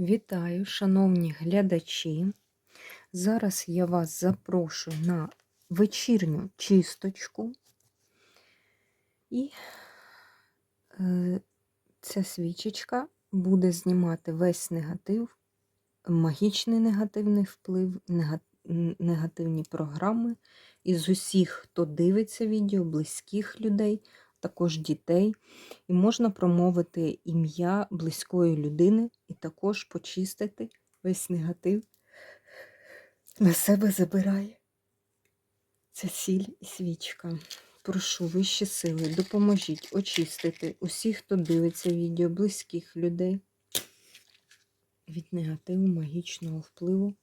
Вітаю, шановні глядачі. Зараз я вас запрошую на вечірню чисточку. І е, ця свічечка буде знімати весь негатив, магічний негативний вплив, негативні програми із усіх, хто дивиться відео, близьких людей, також дітей. І можна промовити ім'я близької людини і також почистити весь негатив. На себе забирає ця сіль і свічка. Прошу вищі сили, допоможіть очистити усіх, хто дивиться відео, близьких людей від негативу магічного впливу.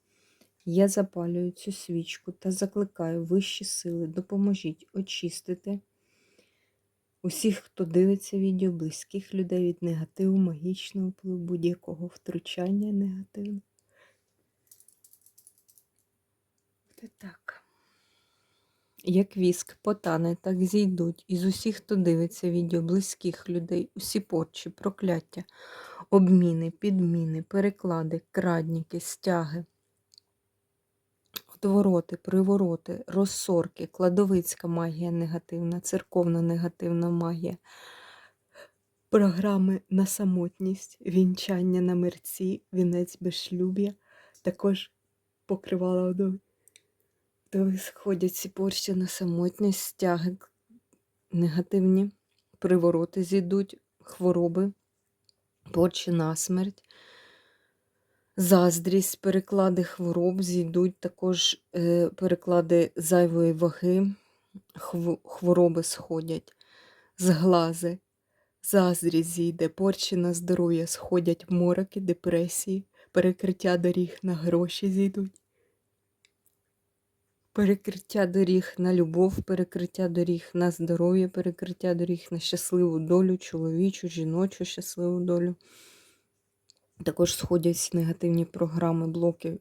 Я запалюю цю свічку та закликаю вищі сили, допоможіть очистити усіх, хто дивиться відео, близьких людей від негативу, магічного впливу, будь-якого втручання негативного. Буде так. Як віск, потане, так зійдуть із усіх, хто дивиться відео, близьких людей, усі порчі, прокляття, обміни, підміни, переклади, крадніки, стяги, отвороти, привороти, розсорки, кладовицька магія негативна, церковна негативна магія, програми на самотність, вінчання на мерці, вінець безшлюб'я, також покривала одові. То сходять ці порчі на самотність, стяги негативні, привороти зійдуть, хвороби, порчі на смерть, заздрість, переклади хвороб зійдуть, також е, переклади зайвої ваги, хв- хвороби сходять, зглази, заздрість зійде, порчі на здоров'я сходять, мороки, депресії, перекриття доріг на гроші зійдуть. Перекриття доріг на любов, перекриття доріг на здоров'я, перекриття доріг на щасливу долю, чоловічу, жіночу щасливу долю. Також сходять негативні програми, блоки,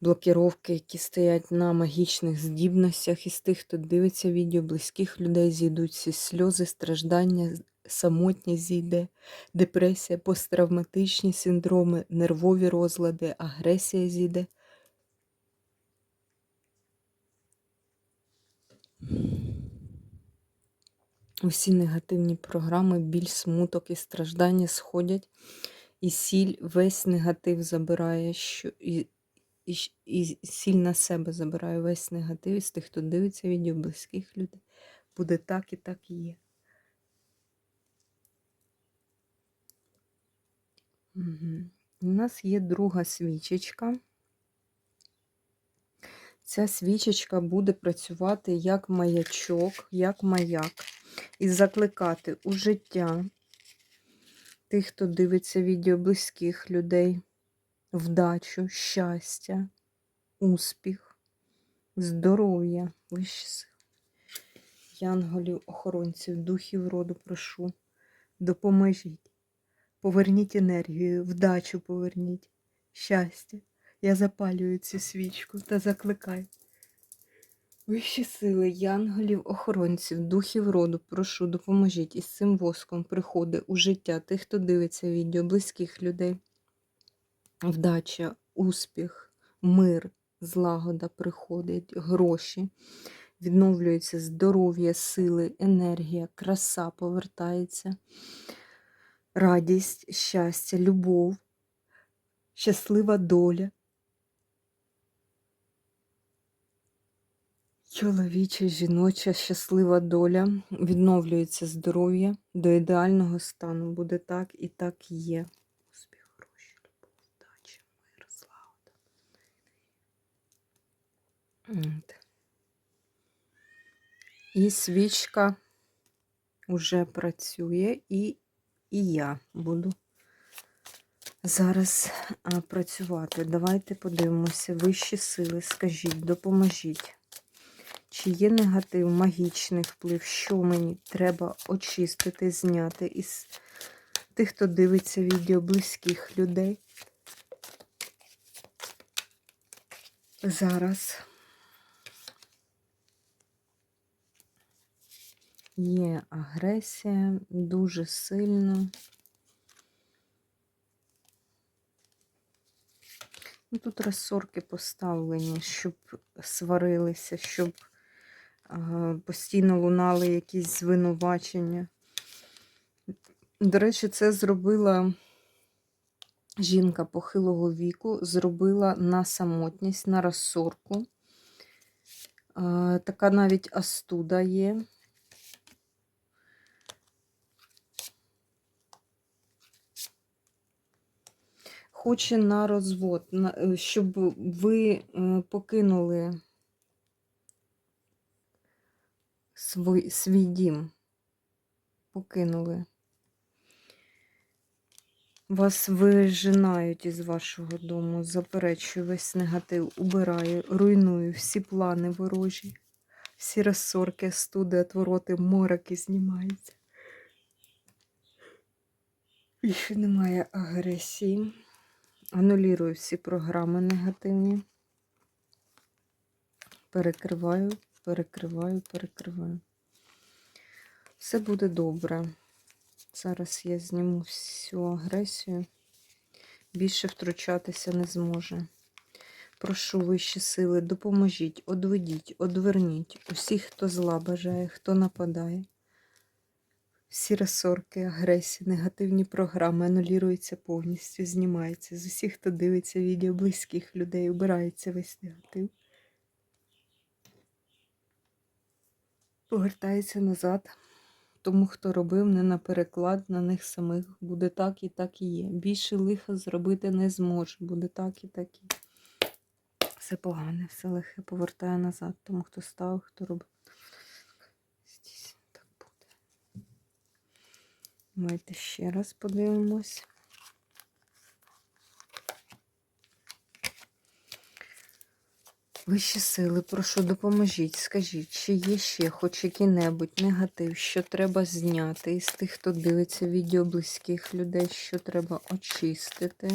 блокіровки, які стоять на магічних здібностях. Із тих, хто дивиться відео, близьких людей зійдуть всі сльози, страждання, самотність зійде, депресія, посттравматичні синдроми, нервові розлади, агресія зійде. Усі негативні програми, біль, смуток і страждання сходять, і сіль весь негатив забирає, що, і, і, і сіль на себе забирає весь негатив із тих, хто дивиться відео близьких людей. Буде так і так є. Угу. У нас є друга свічечка. Ця свічечка буде працювати як маячок, як маяк, і закликати у життя тих, хто дивиться відео близьких людей, вдачу, щастя, успіх, здоров'я, вищі сили. Янголів, охоронців, духів роду прошу, допоможіть, поверніть енергію, вдачу поверніть, щастя. Я запалюю цю свічку та закликаю. Вищі сили, янголів, охоронців, духів роду, прошу, допоможіть із цим воском приходи у життя тих, хто дивиться відео, близьких людей. Вдача, успіх, мир, злагода приходить, гроші, відновлюється здоров'я, сили, енергія, краса повертається, радість, щастя, любов, щаслива доля. Чоловіча, жіноча, щаслива доля, відновлюється здоров'я до ідеального стану. Буде так і так є. Успіх, гроші, любов, вдача, мир, злагода. І свічка вже працює, і, і я буду зараз працювати. Давайте подивимося. Вищі сили, скажіть, допоможіть. Чи є негатив, магічний вплив, що мені треба очистити, зняти із тих, хто дивиться відео близьких людей? Зараз є агресія дуже сильно. Ну, Тут розсорки поставлені, щоб сварилися, щоб постійно лунали якісь звинувачення. До речі, це зробила жінка похилого віку, зробила на самотність, на розсорку. Така навіть астуда є. Хоче на розвод, е, щоб ви е, покинули свій, свій дім. Покинули. Вас вижинають із вашого дому, заперечую весь негатив, убираю, руйную всі плани ворожі, всі розсорки, студи, отвороти, мороки знімаються. Більше немає агресії. Анулірую всі програми негативні. Перекриваю, перекриваю, перекриваю. Все буде добре. Зараз я зніму всю агресію. Більше втручатися не зможе. Прошу вищі сили, допоможіть, одведіть, одверніть усіх, хто зла бажає, хто нападає. Всі розсорки, агресії, негативні програми анулюються повністю, знімаються. З усіх, хто дивиться відео близьких людей, убирається весь негатив. Повертається назад. Тому, хто робив не на переклад на них самих, буде так і так і є. Більше лиха зробити не зможе. Буде так і так і. Все погане, все лихе повертає назад. Тому хто став, хто робив. Здійсно так буде. Давайте ще раз подивимось. Вищі сили, прошу, допоможіть, скажіть, чи є ще хоч який-небудь негатив, що треба зняти із тих, хто дивиться відео близьких людей, що треба очистити.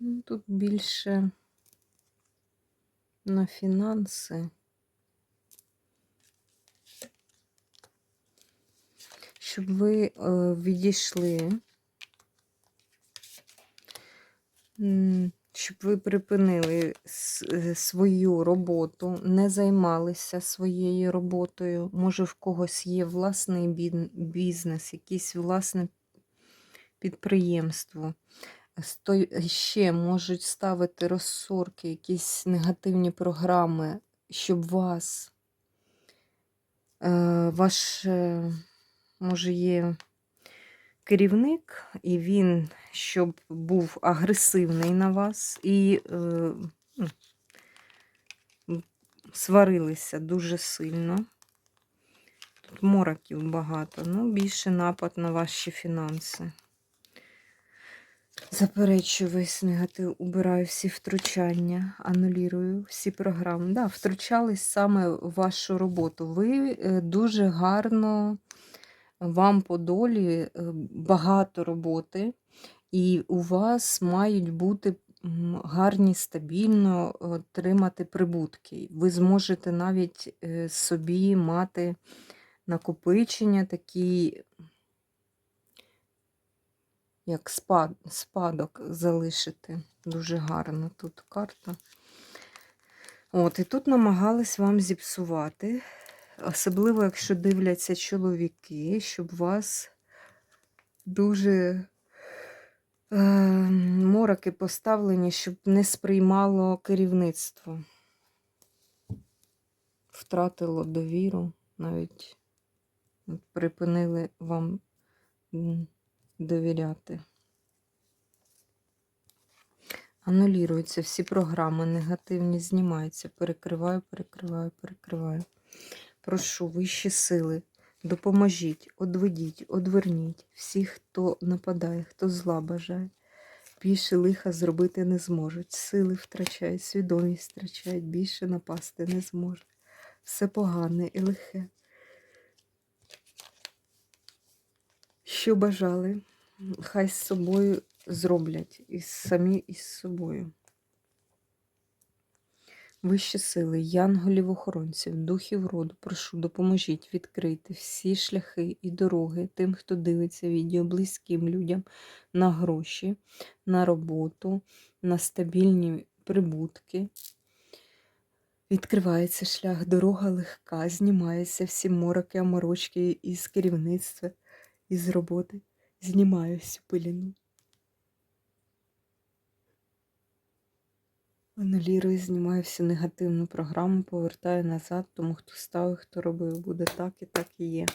Ну, тут більше на фінанси. Щоб ви е, відійшли, щоб ви припинили е, свою роботу, не займалися своєю роботою. Може, в когось є власний бізнес, якийсь власне підприємство. Ще можуть ставити розсорки, якісь негативні програми, щоб вас, е, ваш, е, може, є керівник, і він, щоб був агресивний на вас, і е, ну, сварилися дуже сильно. Тут мороків багато, ну, більше напад на ваші фінанси. Заперечую весь негатив, убираю всі втручання, анулірую всі програми. Да, втручались саме в вашу роботу. Ви е, дуже гарно, вам по долі е, багато роботи, і у вас мають бути гарні, стабільно отримати прибутки. Ви зможете навіть е, собі мати накопичення такі як спадок залишити. Дуже гарна тут карта. От, і тут намагались вам зіпсувати, особливо, якщо дивляться чоловіки, щоб вас дуже е, мороки поставлені, щоб не сприймало керівництво. Втратило довіру, навіть припинили вам довіряти. Анулюються всі програми, негативні знімаються. Перекриваю, перекриваю, перекриваю. Прошу вищі сили, допоможіть, одведіть, одверніть всіх, хто нападає, хто зла бажає. Більше лиха зробити не зможуть. Сили втрачають, свідомість втрачають, більше напасти не зможуть. Все погане і лихе. Що бажали, хай з собою зроблять із самі із собою. Вищі сили, янголів охоронців, духів роду, прошу, допоможіть відкрити всі шляхи і дороги тим, хто дивиться відео, близьким людям на гроші, на роботу, на стабільні прибутки. Відкривається шлях, дорога легка, знімаються всі мороки, аморочки із керівництва, із роботи. Знімаю всю пиліну. Анулірую, знімаю всю негативну програму, повертаю назад, тому хто ставив, хто робив, буде так і так і є.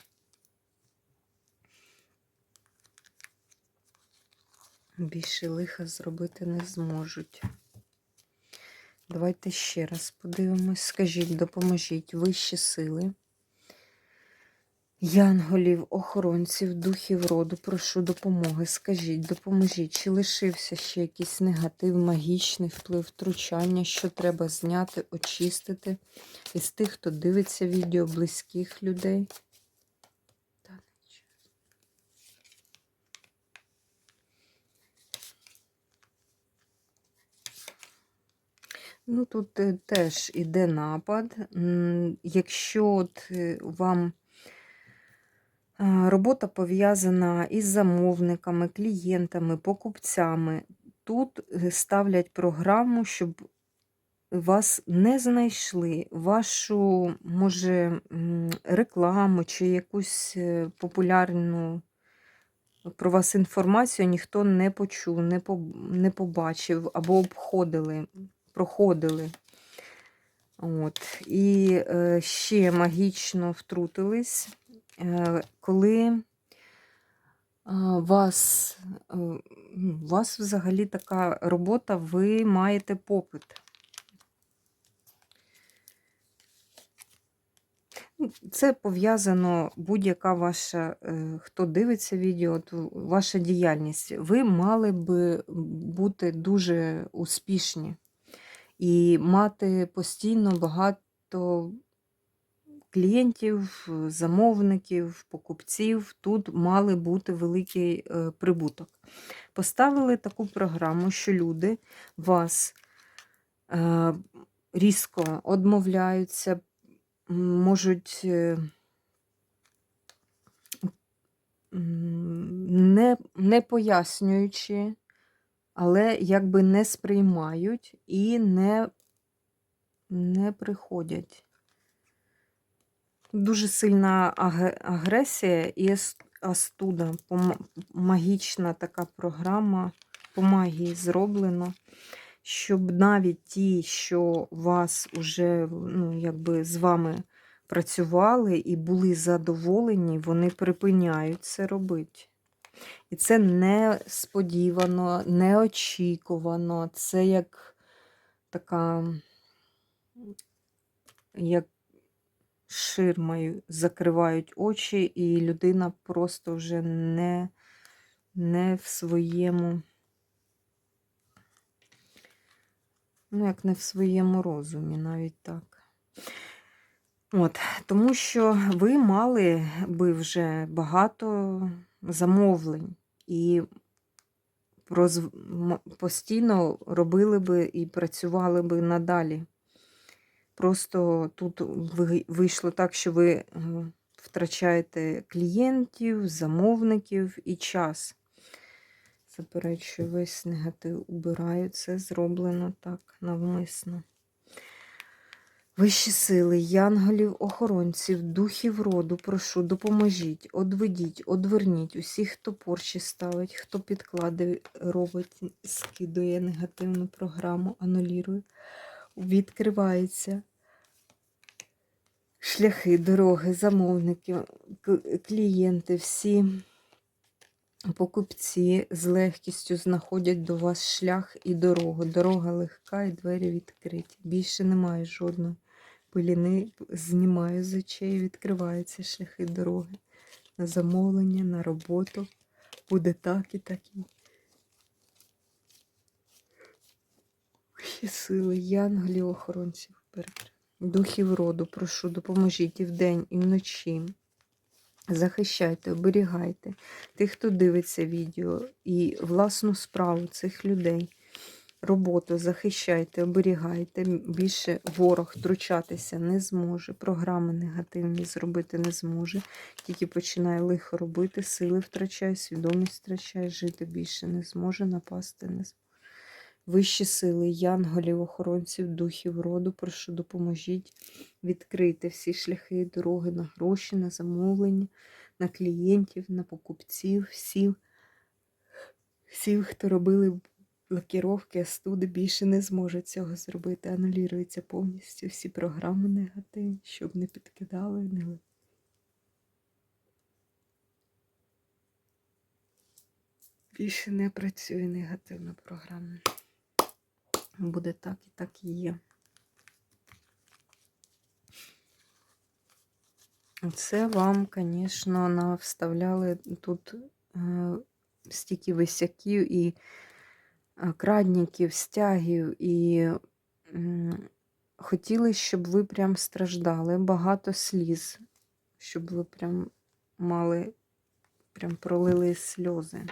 Більше лиха зробити не зможуть. Давайте ще раз подивимось. Скажіть, допоможіть вищі сили. Янголів, охоронців, духів роду, прошу допомоги. Скажіть, допоможіть, чи лишився ще якийсь негатив, магічний вплив, втручання, що треба зняти, очистити із тих, хто дивиться відео близьких людей? Ну, тут е, теж іде напад. Якщо от е, вам робота пов'язана із замовниками, клієнтами, покупцями, тут е, ставлять програму, щоб вас не знайшли, вашу, може, рекламу чи якусь е, популярну про вас інформацію ніхто не почув, не побачив або обходили, проходили. От. І е, ще магічно втрутились, е, коли е, вас, е, ну, у вас взагалі така робота, ви маєте попит. Ну, Це пов'язано будь-яка ваша, е, хто дивиться відео, ваша діяльність. Ви мали би бути дуже успішні і мати постійно багато клієнтів, замовників, покупців. Тут мали бути великий е, прибуток. Поставили таку програму, що люди вас е, різко одмовляються, можуть е, не, не пояснюючи, але якби не сприймають і не, не приходять. Дуже сильна агресія і астуда. Магічна така програма по магії зроблено, щоб навіть ті, що вас уже ну, якби з вами працювали і були задоволені, вони припиняють це робити. І це несподівано, неочікувано. Це як така, як ширмою закривають очі, і людина просто вже не, не в своєму, ну, як не в своєму розумі, навіть так. От, тому що ви мали би вже багато замовлень і розв... м- постійно робили би і працювали би надалі. Просто тут вийшло так, що ви е, втрачаєте клієнтів, замовників і час. Заперечую, весь негатив убираю. Це зроблено так навмисно. Вищі сили, янголів, охоронців, духів роду, прошу, допоможіть, одведіть, одверніть усіх, хто порчі ставить, хто підклади робить, скидує негативну програму, анулірує, відкривається шляхи, дороги, замовники, клієнти, всі покупці з легкістю знаходять до вас шлях і дорогу. Дорога легка і двері відкриті. Більше немає жодної пиліни. Знімаю з очей, відкриваються шляхи дороги. На замовлення, на роботу. Буде так і так. і. Сили, янголів, охоронців, перекрив. Духів роду, прошу, допоможіть і вдень, і вночі. Захищайте, оберігайте тих, хто дивиться відео, і власну справу цих людей. Роботу захищайте, оберігайте. Більше ворог втручатися не зможе. Програми негативні зробити не зможе. Тільки починає лихо робити, сили втрачає, свідомість втрачає, жити більше не зможе, напасти не зможе. Вищі сили, янголів, охоронців, духів роду, прошу допоможіть відкрити всі шляхи і дороги на гроші, на замовлення, на клієнтів, на покупців, всіх, всіх, хто робили блокіровки, астуди, більше не зможуть цього зробити. Анулюються повністю всі програми негативні, щоб не підкидали, не Більше не працює негативна програма. Буде так і так і є. Це вам, звісно, навставляли тут е, стільки висяків і е, крадників, стягів, і хотіли, щоб ви прям страждали, багато сліз, щоб ви прям мали, прям пролили сльози.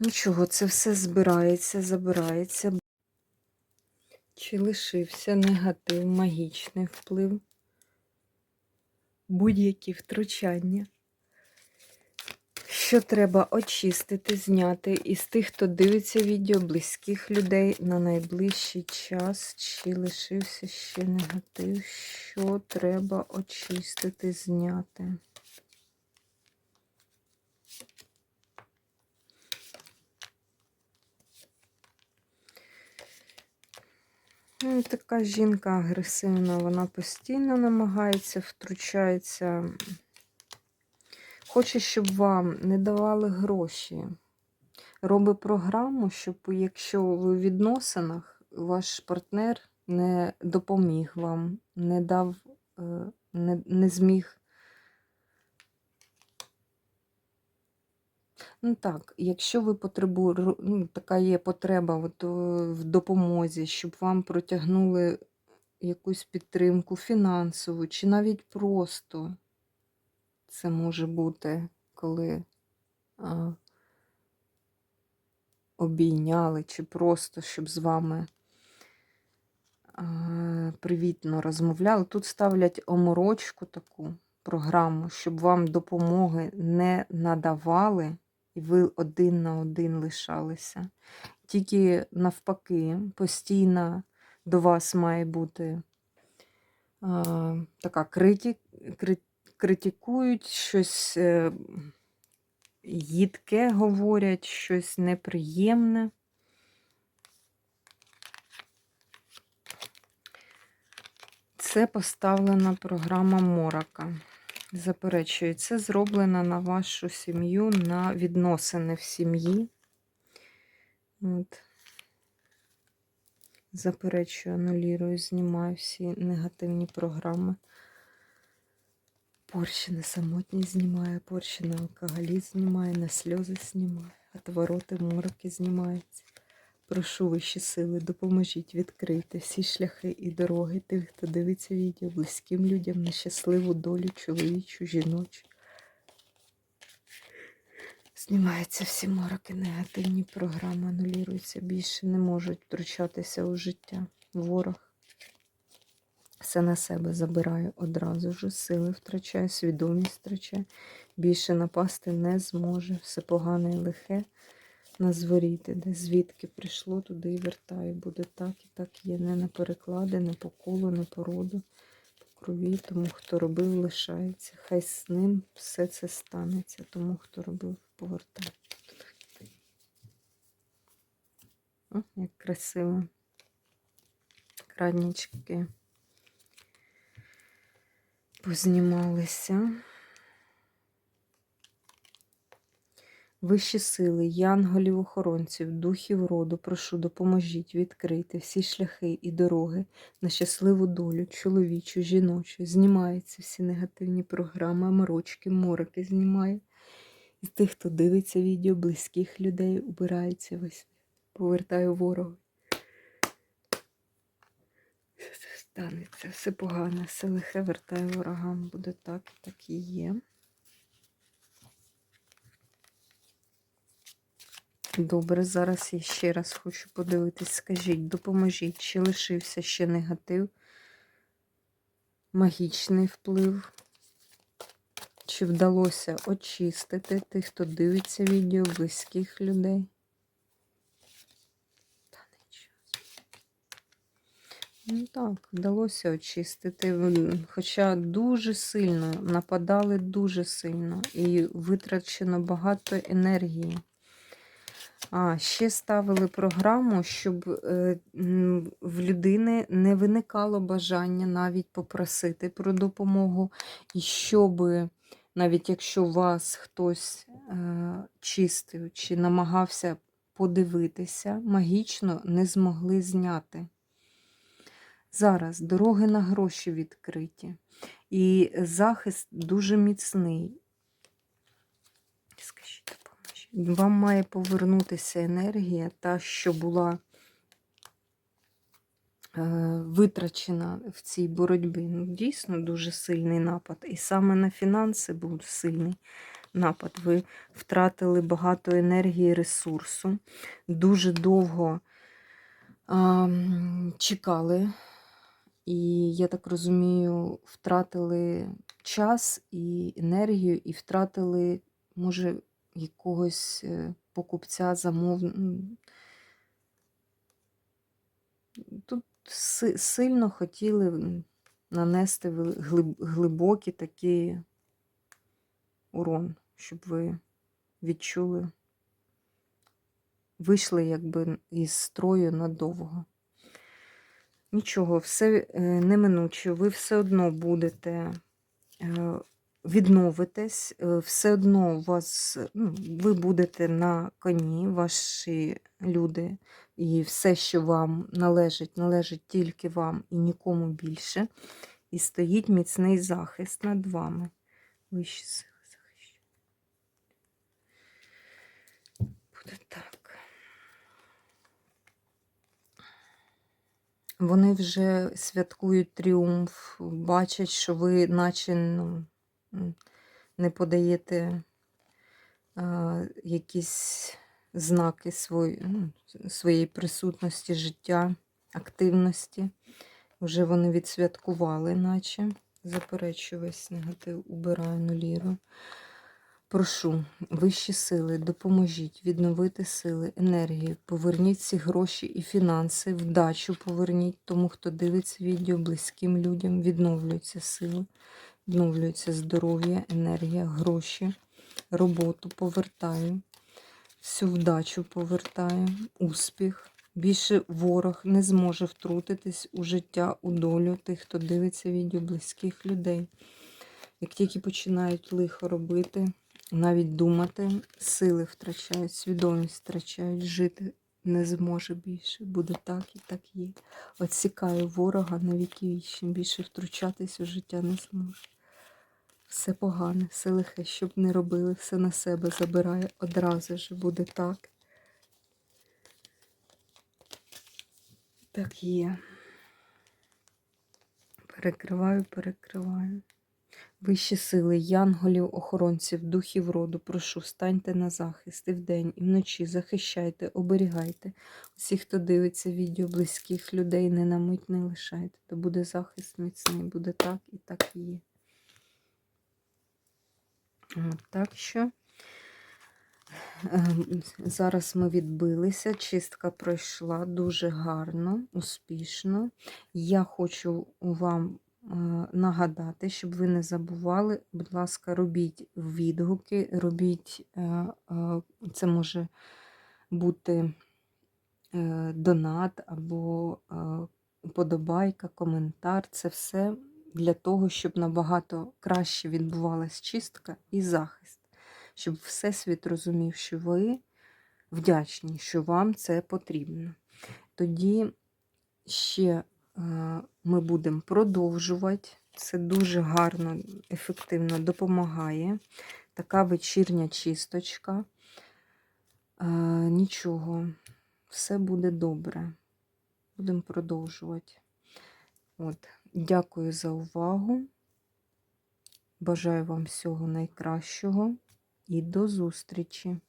Нічого, це все збирається, забирається. Чи лишився негатив, магічний вплив, будь-які втручання, що треба очистити, зняти із тих, хто дивиться відео, близьких людей на найближчий час, чи лишився ще негатив, що треба очистити, зняти. Така жінка агресивна, вона постійно намагається, втручається. Хоче, щоб вам не давали гроші. Робить програму, щоб якщо ви в відносинах, ваш партнер не допоміг вам, не дав, е, не, не зміг. Ну так, якщо ви потребуєте, ну, така є потреба от, е, в допомозі, щоб вам протягнули якусь підтримку фінансову, чи навіть просто це може бути, коли а, обійняли, чи просто щоб з вами а, привітно розмовляли. Тут ставлять оморочку таку програму, щоб вам допомоги не надавали, і ви один на один лишалися. Тільки навпаки, постійно до вас має бути а, така критик, крит, критикують, щось е, їдке говорять, щось неприємне. Це поставлена програма Морока. Заперечую, це зроблено на вашу сім'ю, на відносини в сім'ї. От. Заперечую, анулірую, знімаю всі негативні програми. Порчі на самотність знімає, порчі на алкоголізм знімає, на сльози знімає, отвороти, мороки знімаються. Прошу вищі сили, допоможіть відкрити всі шляхи і дороги тих, хто дивиться відео, близьким людям на щасливу долю, чоловічу, жіночу. Знімаються всі мороки, негативні програми, анулюються, більше не можуть втручатися у життя. Ворог все на себе забирає одразу ж, сили втрачає, свідомість втрачає, більше напасти не зможе. Все погане і лихе на зворіти, де звідки прийшло, туди і вертає. Буде так і так є. Не на переклади, не по колу, не по роду, по крові. Тому хто робив, лишається. Хай з ним все це станеться. Тому хто робив, повертає. О, як красиво. Краднички познімалися. Вищі сили, янголів, охоронців, духів роду, прошу, допоможіть відкрити всі шляхи і дороги на щасливу долю, чоловічу, жіночу. Знімаються всі негативні програми, морочки, мороки знімає. І тих, хто дивиться відео, близьких людей, убирається весь. Повертаю ворога. станеться. Все погане, все лихе вертає ворогам. Буде так, так і є. Добре, зараз я ще раз хочу подивитись. Скажіть, допоможіть, чи лишився ще негатив, магічний вплив? Чи вдалося очистити тих, хто дивиться відео, близьких людей? Та. Ну так, вдалося очистити. Хоча дуже сильно нападали дуже сильно і витрачено багато енергії. А, ще ставили програму, щоб е, в людини не виникало бажання навіть попросити про допомогу, і щоб навіть якщо вас хтось е, чистив чи намагався подивитися, магічно не змогли зняти. Зараз дороги на гроші відкриті, і захист дуже міцний. Скажіть. Вам має повернутися енергія, та, що була е, витрачена в цій боротьбі. Ну, дійсно дуже сильний напад. І саме на фінанси був сильний напад. Ви втратили багато енергії, ресурсу, дуже довго а, чекали. І, я так розумію, втратили час і енергію, і втратили, може, якогось е, покупця, замов... Тут сильно хотіли нанести глибокий такий урон, щоб ви відчули, вийшли якби із строю надовго. Нічого, все е, неминуче, ви все одно будете е, відновитесь, е, все одно у вас, ну, ви будете на коні, ваші люди, і все, що вам належить, належить тільки вам і нікому більше. І стоїть міцний захист над вами. Вищі сили захищають. Буде так. Вони вже святкують тріумф, бачать, що ви наче ну, не подаєте а, якісь знаки свої, ну, своєї присутності, життя, активності. Вже вони відсвяткували, наче. Заперечую весь негатив, убираю нуліру. Прошу, вищі сили, допоможіть відновити сили, енергію, поверніть ці гроші і фінанси, вдачу поверніть тому, хто дивиться відео, близьким людям, відновлюються сили, відновлюється здоров'я, енергія, гроші, роботу повертаю, всю вдачу повертаю, успіх. Більше ворог не зможе втрутитись у життя, у долю тих, хто дивиться відео, близьких людей. Як тільки починають лихо робити, навіть думати, сили втрачають, свідомість втрачають, жити не зможе більше. Буде так і так є. Отсікаю ворога на віки вічні, більше втручатись у життя не зможе. Все погане, все лихе, щоб не робили, все на себе забирає одразу ж буде так. Так є. Перекриваю, перекриваю. Вищі сили, янголів, охоронців, духів роду, прошу, станьте на захист і вдень, і вночі захищайте, оберігайте. Усіх, хто дивиться відео близьких людей, не на мить не лишайте. То буде захист міцний, буде так і так і є. От, так що ем, зараз ми відбилися, чистка пройшла дуже гарно, успішно. Я хочу вам е, нагадати, щоб ви не забували, будь ласка, робіть відгуки, робіть, е, е, це може бути е, донат або е, подобайка, коментар. Це все для того, щоб набагато краще відбувалась чистка і захист, щоб Всесвіт розумів, що ви вдячні, що вам це потрібно. Тоді ще е, ми будемо продовжувати. Це дуже гарно, ефективно допомагає. Така вечірня чисточка. Е, Нічого, все буде добре. Будемо продовжувати. От. Дякую за увагу. Бажаю вам всього найкращого і до зустрічі!